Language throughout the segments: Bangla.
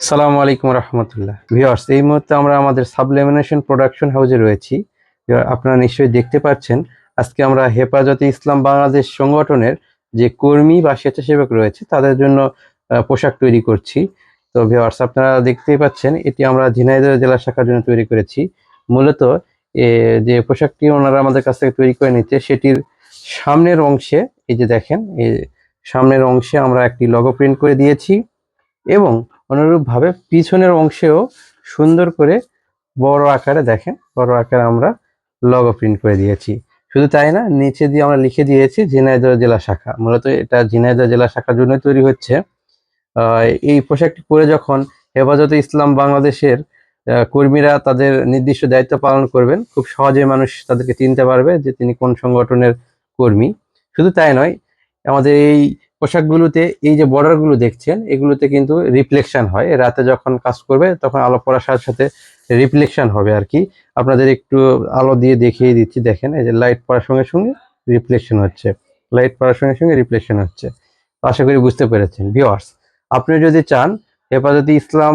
সালামু আলাইকুম রহমতুল্লাহ। ভিওর্স এই মুহূর্তে আমরা আমাদের সাবলেমিনেশন প্রোডাকশন হাউসে রয়েছি। আপনারা নিশ্চয়ই দেখতে পাচ্ছেন, আজকে আমরা হেফাজতে ইসলাম বাংলাদেশ সংগঠনের যে কর্মী বা স্বেচ্ছাসেবক রয়েছে, তাদের জন্য পোশাক তৈরি করছি। তো ভিওর্স আপনারা দেখতেই পাচ্ছেন, এটি আমরা ঝিনাইদহ জেলা শাখার জন্য তৈরি করেছি। মূলত যে পোশাকটি ওনারা আমাদের কাছ থেকে তৈরি করে নিচ্ছে, সেটির সামনের অংশে, এই যে দেখেন এই সামনের অংশে আমরা একটি লগো প্রিন্ট করে দিয়েছি। এবং অনুরূপভাবে পিছনের অংশেও সুন্দর করে বড় আকারে দেখেন, বড় আকারে আমরা লগো প্রিন্ট করে দিয়েছি। শুধু তাই না, নিচে দিয়ে আমরা লিখে দিয়েছি ঝিনাইদহ জেলা শাখা। মূলত এটা ঝিনাইদহ জেলা শাখার জন্য তৈরি হচ্ছে। এই পোশাকটি পরে যখন হেফাজতে ইসলাম বাংলাদেশের কর্মীরা তাদের নির্দিষ্ট দায়িত্ব পালন করবেন, খুব সহজে মানুষ তাদেরকে চিনতে পারবে যে তিনি কোন সংগঠনের কর্মী। শুধু তাই নয়, আমাদের এই পোশাকগুলোতে এই যে বর্ডারগুলো দেখছেন, এগুলোতে কিন্তু রিফ্লেকশন হয়। রাতে যখন কাজ করবে, তখন আলো পড়ার সাথে সাথে রিফ্লেকশন হবে আর কি। আপনাদের একটু আলো দিয়ে দেখিয়ে দিচ্ছি, দেখেন, এই যে লাইট পড়ার সঙ্গে সঙ্গে রিফ্লেকশন হচ্ছে। লাইট পড়ার সঙ্গে সঙ্গে রিফ্লেকশন হচ্ছে। আশা করি বুঝতে পেরেছেন। ভিওয়ার্স আপনি যদি চান, হেফাজতে ইসলাম,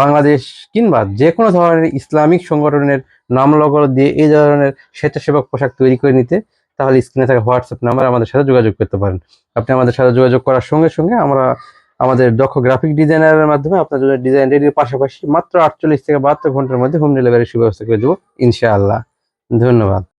বাংলাদেশ কিংবা যে কোনো ধরনের ইসলামিক সংগঠনের নাম লগো দিয়ে এই ধরনের স্বেচ্ছাসেবক পোশাক তৈরি করে নিতে তাহলে স্ক্রিনে থাকা হোয়াটসঅ্যাপ নাম্বার আমাদের সাথে যোগাযোগ করতে পারেন। আপনি আমাদের সাথে যোগাযোগ করার সঙ্গে সঙ্গে আমরা আমাদের দক্ষ গ্রাফিক ডিজাইনারের মাধ্যমে আপনার জন্য ডিজাইন রেডির পাশাপাশি মাত্র আটচল্লিশ থেকে বাহাত্তর ঘণ্টার মধ্যে হোম ডেলিভারি সুব্যবস্থা করে দেবো, ইনশাআল্লাহ। ধন্যবাদ।